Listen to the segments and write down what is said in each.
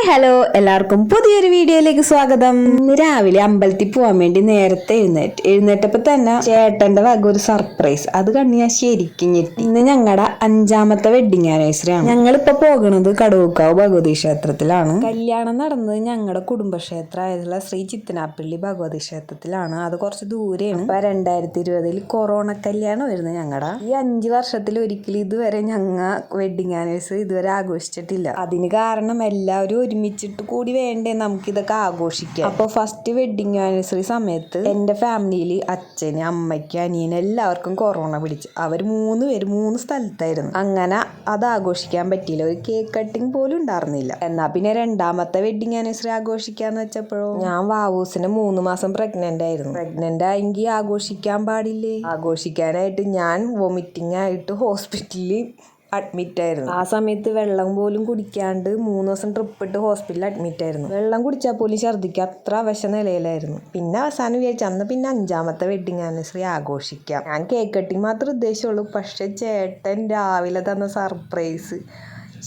Hi hello എല്ലാവർക്കും പുതിയൊരു വീഡിയോയിലേക്ക് സ്വാഗതം. ഇന്ന് രാവിലെ അമ്പലത്തിൽ പോകാൻ വേണ്ടി നേരത്തെ എഴുന്നേറ്റ്. എഴുന്നേറ്റപ്പോൾ തന്നെ ചേട്ടന്റെ വക ഒരു സർപ്രൈസ് അത് കണ്ട് ഞാൻ ശരിക്കും ഞെട്ടി. ഇന്ന് ഞങ്ങളുടെ അഞ്ചാമത്തെ വെഡിങ് ആനിവേഴ്സറി ആണ്. ഞങ്ങളിപ്പോൾ പോകുന്നത് കടവുക്കാവ് ഭഗവതി ക്ഷേത്രത്തിലാണ്. കല്യാണം നടന്നത് ഞങ്ങളുടെ കുടുംബക്ഷേത്രമായിട്ടുള്ള ശ്രീ ചിത്തനാപ്പള്ളി ഭഗവതി ക്ഷേത്രത്തിലാണ്. അത് കുറച്ച് ദൂരെയാണ്. ഇപ്പൊ രണ്ടായിരത്തി ഇരുപതിൽ കൊറോണ കല്യാണം വരുന്നത് ഞങ്ങളുടെ ഈ അഞ്ച് വർഷത്തിൽ ഒരിക്കലും ഇതുവരെ ഞങ്ങ വെഡിങ് ആനിവേഴ്സറി ഇതുവരെ ആഘോഷിച്ചിട്ടില്ല. അതിന് കാരണം എല്ലാവരും ഒരുമിച്ചിട്ട് കൂടി വേണ്ടേ നമുക്ക് ഇതൊക്കെ ആഘോഷിക്കാം അപ്പോൾ ഫസ്റ്റ് വെഡിങ് ആനിവേഴ്സറി സമയത്ത് എന്റെ ഫാമിലിയിൽ അച്ഛന് അമ്മയ്ക്ക് അനിയന് എല്ലാവർക്കും കൊറോണ പിടിച്ചു. അവർ മൂന്ന് പേര് മൂന്ന് സ്ഥലത്തായിരുന്നു. അങ്ങനെ അത് ആഘോഷിക്കാൻ പറ്റിയില്ല. ഒരു കേക്ക് കട്ടിങ് പോലും ഉണ്ടായിരുന്നില്ല. എന്നാ പിന്നെ രണ്ടാമത്തെ വെഡിങ് ആനിവേഴ്സറി ആഘോഷിക്കാന്ന് വെച്ചപ്പോഴോ? ഞാൻ വാവൂസിന് മൂന്ന് മാസം പ്രഗ്നന്റ് ആയിരുന്നു. പ്രഗ്നന്റ് ആയെങ്കിൽ ആഘോഷിക്കാൻ പാടില്ലേ? ആഘോഷിക്കാനായിട്ട് ഞാൻ വോമിറ്റിംഗ് ആയിട്ട് ഹോസ്പിറ്റലിൽ അഡ്മിറ്റ് ആയിരുന്നു ആ സമയത്ത് വെള്ളം പോലും കുടിക്കാണ്ട് മൂന്ന് ദിവസം ട്രിപ്പ് ഇട്ട് ഹോസ്പിറ്റലിൽ അഡ്മിറ്റ് ആയിരുന്നു. വെള്ളം കുടിച്ചാൽ പോലും ഛർദ്ദിക്കുക അത്ര വിഷ നിലയിലായിരുന്നു. പിന്നെ അവസാനം വിചാരിച്ചു അന്ന് പിന്നെ അഞ്ചാമത്തെ വെഡിങ് ആനിവേഴ്സറി ആഘോഷിക്കാം. ഞാൻ കേക്ക് കട്ടിങ് മാത്രമേ ഉദ്ദേശിച്ചുള്ളൂ പക്ഷെ ചേട്ടൻ രാവിലെ തന്ന സർപ്രൈസ്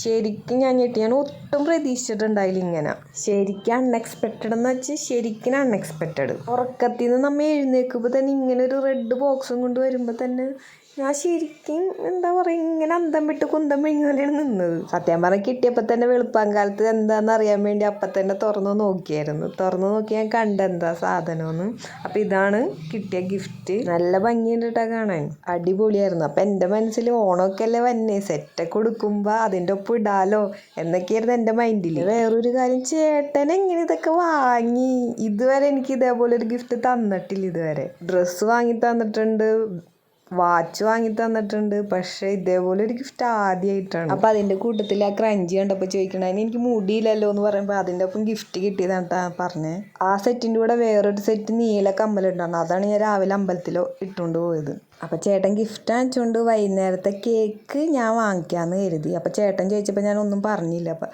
ശരിക്കും ഞാൻ ഞെട്ടി. ഞാൻ ഒട്ടും പ്രതീക്ഷിച്ചിട്ടുണ്ടായില്ല ഇങ്ങനെ. ശരിക്കും അൺഎക്സ്പെക്റ്റഡ് എന്ന് വെച്ചാൽ ശരിക്കും അൺഎക്സ്പെക്റ്റഡ് ഉറക്കത്തിൽ നിന്ന് നമ്മൾ എഴുന്നേൽക്കുമ്പോൾ തന്നെ ഇങ്ങനെ ഒരു റെഡ് ബോക്സും കൊണ്ട് വരുമ്പോൾ തന്നെ ഞാൻ ശരിക്കും എന്താ പറയുക ഇങ്ങനെ അന്തം വിട്ട് കുന്തം വിഴുങ്ങാനാണ് നിന്നത്. സത്യം പറഞ്ഞാൽ കിട്ടിയപ്പോൾ തന്നെ വെളുപ്പാങ്കാലത്ത് എന്താണെന്ന് അറിയാൻ വേണ്ടി അപ്പം തന്നെ തുറന്ന് നോക്കിയായിരുന്നു. തുറന്ന് നോക്കി ഞാൻ കണ്ടെന്താ സാധനമെന്ന്. അപ്പം ഇതാണ് കിട്ടിയ ഗിഫ്റ്റ് നല്ല ഭംഗിയുണ്ട് കാണാൻ. അടിപൊളിയായിരുന്നു. അപ്പം എന്റെ മനസ്സിൽ ഓണമൊക്കെ അല്ലേ വന്നേ. സെറ്റൊക്കെ കൊടുക്കുമ്പോൾ അതിന്റെ ഒപ്പം ഇടാലോ എന്നൊക്കെയായിരുന്നു എന്റെ മൈൻഡിൽ വേറൊരു കാര്യം ചേട്ടൻ എങ്ങനെ ഇതൊക്കെ വാങ്ങി? ഇതുവരെ എനിക്ക് ഇതേപോലെ ഒരു ഗിഫ്റ്റ് തന്നിട്ടില്ല ഇതുവരെ. ഡ്രസ്സ് വാങ്ങി തന്നിട്ടുണ്ട്. വാച്ച് വാങ്ങി തന്നിട്ടുണ്ട്. പക്ഷെ ഇതേപോലെ ഒരു ഗിഫ്റ്റ് ആദ്യമായിട്ടാണ് അപ്പൊ അതിന്റെ കൂട്ടത്തിൽ ആ ക്രഞ്ചി കണ്ടപ്പോൾ ചോദിക്കണ അതിന് എനിക്ക് മുടിയില്ലല്ലോ എന്ന് പറയുമ്പോൾ അതിന്റെ ഒപ്പം ഗിഫ്റ്റ് കിട്ടിയതാണ് ട്ടാ പറഞ്ഞേ. ആ സെറ്റിന്റെ കൂടെ വേറൊരു സെറ്റ് നീല കമ്മലുണ്ടാണ് അതാണ് ഞാൻ രാവിലെ അമ്പലത്തിലോ ഇട്ടുകൊണ്ട് പോയത്. അപ്പൊ ചേട്ടൻ ഗിഫ്റ്റ് വാങ്ങിച്ചുകൊണ്ട് വൈകുന്നേരത്തെ കേക്ക് ഞാൻ വാങ്ങിക്കാന്ന് കരുതി. അപ്പൊ ചേട്ടൻ ചോദിച്ചപ്പോൾ ഞാൻ ഒന്നും പറഞ്ഞില്ല. അപ്പൊ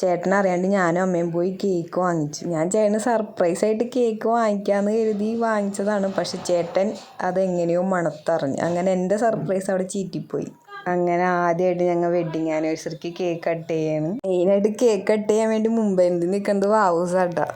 ചേട്ടൻ അറിയാണ്ട് ഞാനും അമ്മയും പോയി കേക്ക് വാങ്ങിച്ചു. ഞാൻ ചേട്ടന് സർപ്രൈസ് ആയിട്ട് കേക്ക് വാങ്ങിക്കാന്ന് കരുതി വാങ്ങിച്ചതാണ്. പക്ഷെ ചേട്ടൻ അതെങ്ങനെയോ മണത്തറിഞ്ഞു. അങ്ങനെ എന്റെ സർപ്രൈസ് അവിടെ ചീറ്റിപ്പോയി. അങ്ങനെ ആദ്യമായിട്ട് ഞങ്ങൾ വെഡിങ് ആനിവേഴ്സറിക്ക് കേക്ക് കട്ട് ചെയ്യാണ്. മെയിനായിട്ട് കേക്ക് കട്ട് ചെയ്യാൻ വേണ്ടി മുംബൈയിൽ നിൽക്കുന്നത് വാവൂസാട്ടാ.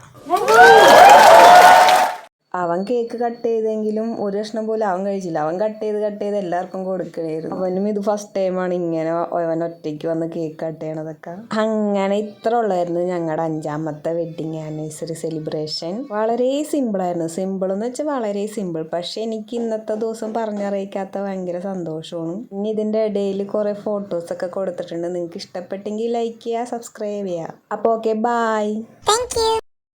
കേക്ക് കട്ട് ചെയ്തെങ്കിലും ഒരു കഷ്ണം പോലും അവൻ കഴിച്ചില്ല. അവൻ കട്ട് ചെയ്ത് കട്ട് ചെയ്ത് എല്ലാവർക്കും കൊടുക്കണായിരുന്നു. അവനും ഇത് ഫസ്റ്റ് ടൈമാണ് ഇങ്ങനെ അവൻ ഒറ്റയ്ക്ക് വന്ന് കേക്ക് കട്ട് ചെയ്യണതൊക്കെ. അങ്ങനെ ഇത്ര ഉള്ളായിരുന്നു ഞങ്ങളുടെ അഞ്ചാമത്തെ വെഡിങ് ആനിവേഴ്സറി സെലിബ്രേഷൻ വളരെ സിമ്പിൾ ആയിരുന്നു. സിമ്പിൾ എന്ന് വെച്ചാൽ വളരെ സിമ്പിൾ പക്ഷെ എനിക്ക് ഇന്നത്തെ ദിവസം പറഞ്ഞറിയിക്കാത്ത ഭയങ്കര സന്തോഷമാണ്. ഇനി ഇതിന്റെ ഇടയിൽ കുറേ ഫോട്ടോസൊക്കെ കൊടുത്തിട്ടുണ്ട്. നിങ്ങൾക്ക് ഇഷ്ടപ്പെട്ടെങ്കിൽ ലൈക്ക് ചെയ്യുക സബ്സ്ക്രൈബ് ചെയ്യുക. അപ്പോൾ ഓക്കെ ബായ് താങ്ക് you.